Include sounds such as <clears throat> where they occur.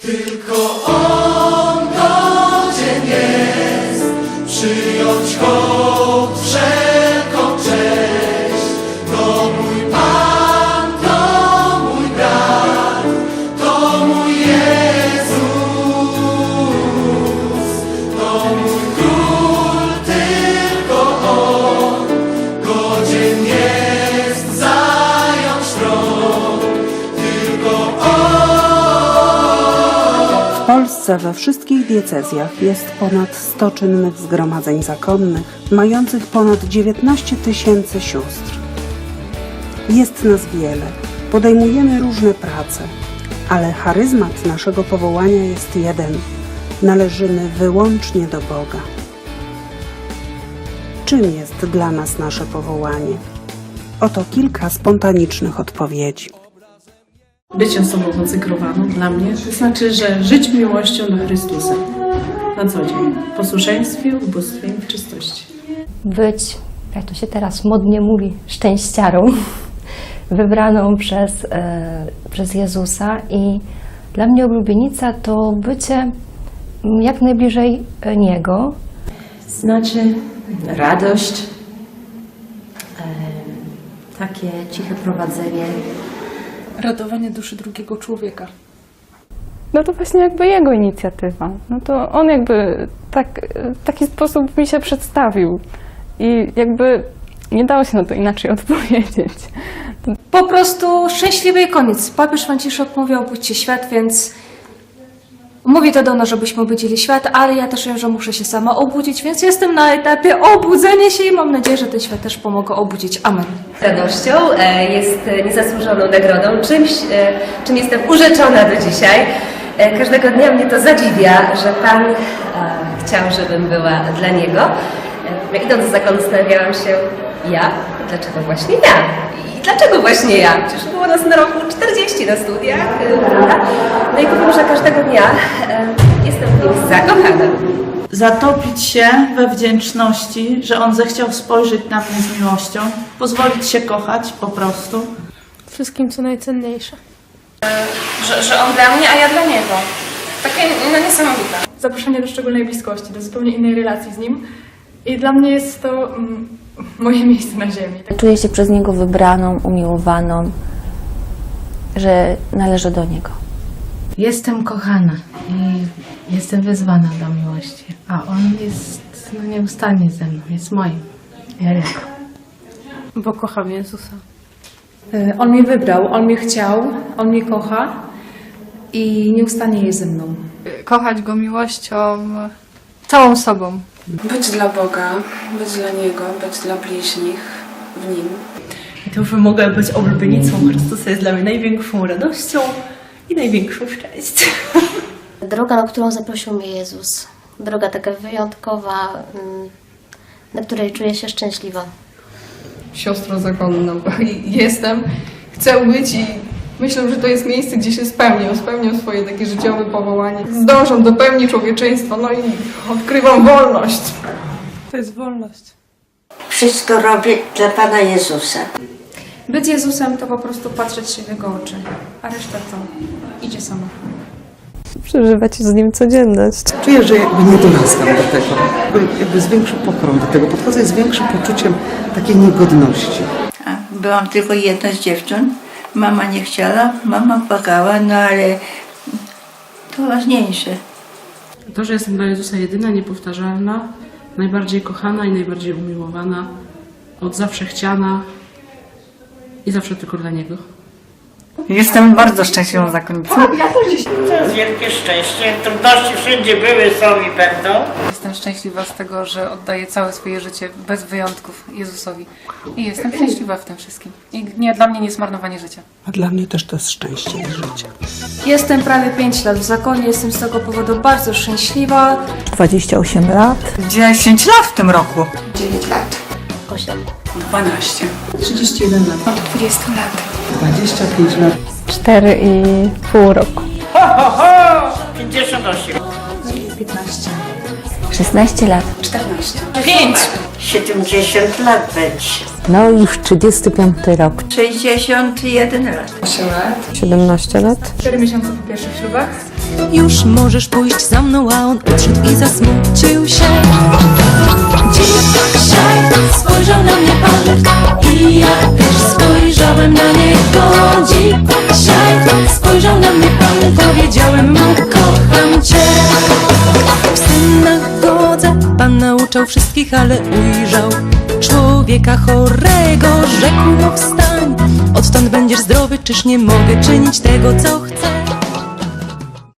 Tylko On godzien jest. Przyjąć hołd Polsce we wszystkich diecezjach jest ponad 100 czynnych zgromadzeń zakonnych, mających ponad 19 tysięcy sióstr. Jest nas wiele, podejmujemy różne prace, ale charyzmat naszego powołania jest jeden. Należymy wyłącznie do Boga. Czym jest dla nas nasze powołanie? Oto kilka spontanicznych odpowiedzi. Być osobą konsekrowaną dla mnie to znaczy, że żyć miłością do Chrystusa na co dzień, w posłuszeństwie, ubóstwie i w czystości. być, jak to się teraz modnie mówi, szczęściarą, wybraną przez, e, przez Jezusa. I dla mnie oblubienica to bycie jak najbliżej e, Niego, Znaczy radość, em, takie ciche prowadzenie. Ratowanie duszy drugiego człowieka. No to właśnie jakby jego inicjatywa. No to on jakby tak, w taki sposób mi się przedstawił. I jakby nie dało się na to inaczej <laughs> odpowiedzieć. Po prostu szczęśliwy i koniec. Papież Franciszek mówi obudźcie świat, więc mówi to do nas, żebyśmy obudzili świat, ale ja też wiem, że muszę się sama obudzić, więc jestem na etapie obudzenia się i mam nadzieję, że ten świat też pomogę obudzić. Amen. Radością e, jest niezasłużoną nagrodą, czymś, e, czym jestem urzeczona do dzisiaj. E, Każdego dnia mnie to zadziwia, że Pan chciał, żebym była dla Niego. E, Idąc do zakonu zastanawiałam się, ja? Dlaczego właśnie ja? Dlaczego właśnie ja? Przecież było nas na roku 40 na studiach, e, prawda? No i powiem, że każdego dnia e, jestem w nim zakochana. zatopić się we wdzięczności, że On zechciał spojrzeć na mnie z miłością, pozwolić się kochać po prostu. wszystkim, co najcenniejsze. Że, że on dla mnie, a ja dla niego. Takie no, niesamowite. Zaproszenie do szczególnej bliskości, do zupełnie innej relacji z nim. I dla mnie jest to mm, moje miejsce na ziemi. czuję się przez Niego wybraną, umiłowaną, że należę do Niego. Jestem kochana i jestem wezwana do miłości, a on jest no, nieustannie ze mną, jest moim. Ja jego. Bo kocham Jezusa. E, On mnie wybrał, on mnie chciał, on mnie kocha i nieustannie jest ze mną. Kochać Go miłością, całą sobą. Być dla Boga, być dla Niego, być dla bliźnich w Nim. I to, że mogę być oblubienicą Chrystusa jest dla mnie największą radością i największą szczęściem. Droga, na którą zaprosił mnie Jezus. Droga taka wyjątkowa, mm, na której czuję się szczęśliwa. Siostrą zakonną. Jestem, chcę być i myślę, że to jest miejsce, gdzie się spełnię. Spełniam swoje takie życiowe powołanie. Zdążam do pełni człowieczeństwa, no i odkrywam wolność. To jest wolność. Wszystko robię dla Pana Jezusa. Być Jezusem to po prostu patrzeć się w Jego oczy, a reszta to idzie sama. Przeżywać z nim codzienność. Czuję, że jakby nie dorastam do tego. Jakby, jakby z większą pokorą do tego podchodzę, z większym poczuciem takiej niegodności. Byłam tylko jedna z dziewcząt. Mama nie chciała, mama płakała, no ale to ważniejsze. To, że jestem dla Jezusa jedyna, niepowtarzalna, najbardziej kochana i najbardziej umiłowana, od zawsze chciana i zawsze tylko dla Niego. Jestem bardzo szczęśliwą zakonnicą. To jest wielkie szczęście. Trudności wszędzie były, są i będą. Jestem szczęśliwa z tego, że oddaję całe swoje życie bez wyjątków Jezusowi. I jestem <clears throat> szczęśliwa w tym wszystkim. I nie, dla mnie nie jest marnowanie życia. A dla mnie też to jest szczęście i życie. Jestem prawie 5 lat w zakonie, jestem z tego powodu bardzo szczęśliwa. 28 lat. 10 lat w tym roku. 8. 12. 31 lat. 25 lat. 4,5 roku. 58. 16 lat. 70 lat będzie. No już 35 rok. 61 lat. 17 lat. 4 miesiące po pierwszych ślubach. Już możesz pójść za mną, a on odszedł i zasmucił się Dzisiaj spojrzał na mnie Pan i ja też spojrzałem na niego Dzisiaj spojrzał na mnie Pan, powiedziałem mu Nauczał wszystkich, ale ujrzał człowieka chorego. Rzekł mu wstań, odtąd będziesz zdrowy Czyż nie mogę czynić tego, co chcę